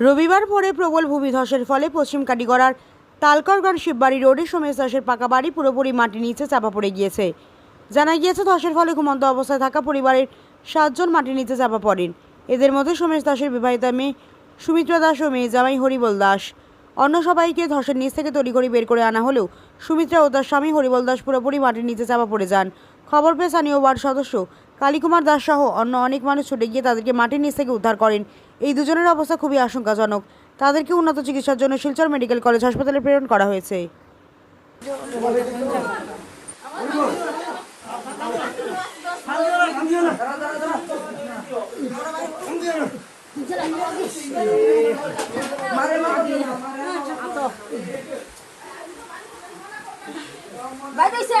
রবিবার ভোরে প্রবল ভূমিধসের ফলে পশ্চিম কাটিগড়ার তালকরগড় শিববাড়ি রোডে সোমেশ দাসের পাকা বাড়ি পুরোপুরি মাটির নিচে চাপা পড়ে গিয়েছে। জানা গিয়েছে, ধসের ফলে ঘুমন্ত অবস্থায় থাকা পরিবারের সাতজন মাটির নিচে চাপা পড়েন। এদের মধ্যে সোমেশ দাসের বিবাহিতা মেয়ে সুমিত্রা দাস ও মেয়ে জামাই হরিবল দাস। অন্য সবাইকে ধসের নিচ থেকে তড়িঘড়ি বের করে আনা হলেও সুমিত্রা ও তার স্বামী হরিবল দাস পুরোপুরি মাটির নিচে চাপা পড়ে যান। খবর পেয়ে স্থানীয় ওয়ার্ড সদস্য কালীকুমার দাস সহ অন্য অনেক মানুষ ছুটে গিয়ে তাদেরকে মাটির নিচ থেকে উদ্ধার করেন। এই দুজনের অবস্থা খুবই আশঙ্কাজনক। তাদেরকে উন্নত চিকিৎসার জন্য শিলচর মেডিকেল কলেজ হাসপাতালে প্রেরণ করা হয়েছে। বাইরেছে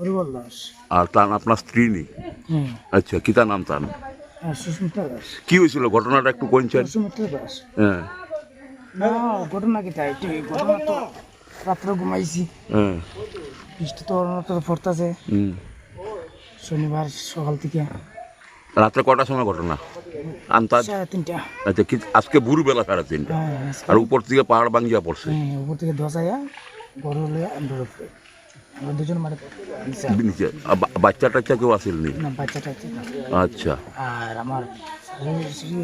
হরিবল দাস। আর তার আপনার স্ত্রী নেই? হ্যাঁ। আচ্ছা নাম তার? আর সুস্মিতা দাস। কি হয়েছিল? ঘটনাটা একটু কইছেন সুস্মিতা দাস। হ্যাঁ। না ঘটনা কিটা এটি ঘটনা তো রাত্রে ঘুমাইছি। হ্যাঁ। বৃষ্টি তো অনন্তর পড়তেছে। হুম। শনিবার সকাল থেকে। রাত্রে কটার সময় ঘটনা? আন্তাজ? সাড়ে তিনটা। আচ্ছা কি আজকে ভোরবেলা সাড়ে তিনটা। হ্যাঁ আর উপর থেকে পাহাড় ভাঙ্গিয়া পড়ছে। হ্যাঁ উপর থেকে ধসাইয়া হলে দুজন মারে নিচে। বাচ্চা টাচ্চা কেউ আসেন নি না বাচ্চা টাচ্চা আচ্ছা। আর আমার শাশুড়ি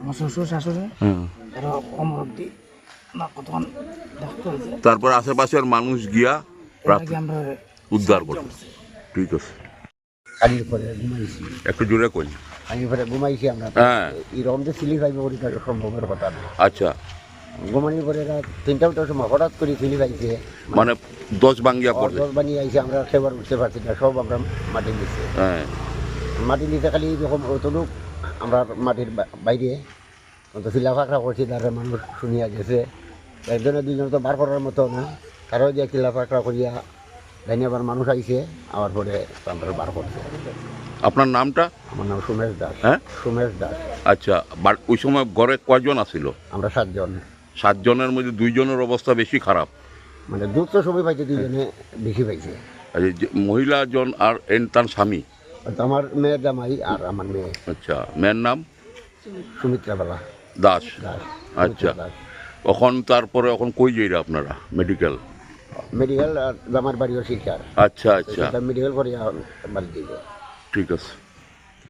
আমার শ্বশুর শাশুড়ি হ্যাঁ। এরা কমর অব্দি। না কতক্ষণ তারপর আশেপাশের মানুষ গিয়া আমরা উদ্ধার করছে। ঠিক আছে। কালির পরে ঘুমাইছি। একটু জোরে কই? কালির পরে ঘুমাইছি আমরা। হ্যাঁ। এরকম যে সিলি সম্ভবের কথা। আচ্ছা। ঘুমানির পরে রাত তিনটা উঠার সময় হঠাৎ করে সিলি পাইছে মানে দশ ভাঙ্গিয়া পড়ছে জল বানিয়ে আইছে আমরা সেবার উঠতে পারছি না সব আমরা মাটি নিচে। হ্যাঁ। মাটি নিচে খালি যখন অতটুক আমরা মাটির বাইরে তো শিলা ফাঁকড়া করছি তারা মানুষ শুনিয়া গেছে। একজনে দুইজন তো বার করার মতো না তারাও যে কিলা ফাঁকড়া করিয়া জানি আবার মানুষ আইছে আমার পরে আমরা বার করছে। আপনার নামটা? আমার নাম সুমেশ দাস। হ্যাঁ? সুমেশ দাস। আচ্ছা ওই সময় ঘরে কয়জন আসিল আমরা সাতজন। সাতজনের মধ্যে দুইজনের অবস্থা বেশি খারাপ। মানে দ্রুত সময় পাইছে দুইজনে বেশি পাইছে। যে মহিলাজন আর এন তার স্বামী। তো আমার মেয়ের জামাই আর আমার মেয়ে। আচ্ছা মেয়ের নাম? সুমিত্রা বালা। দাস। আচ্ছা। এখন তারপরে এখন কই যাইরা আপনারা মেডিকেল মেডিকেল আর জামার বাড়িও শিকার। আচ্ছা আচ্ছা। মেডিকেল করে বাড়ি ঠিক আছে।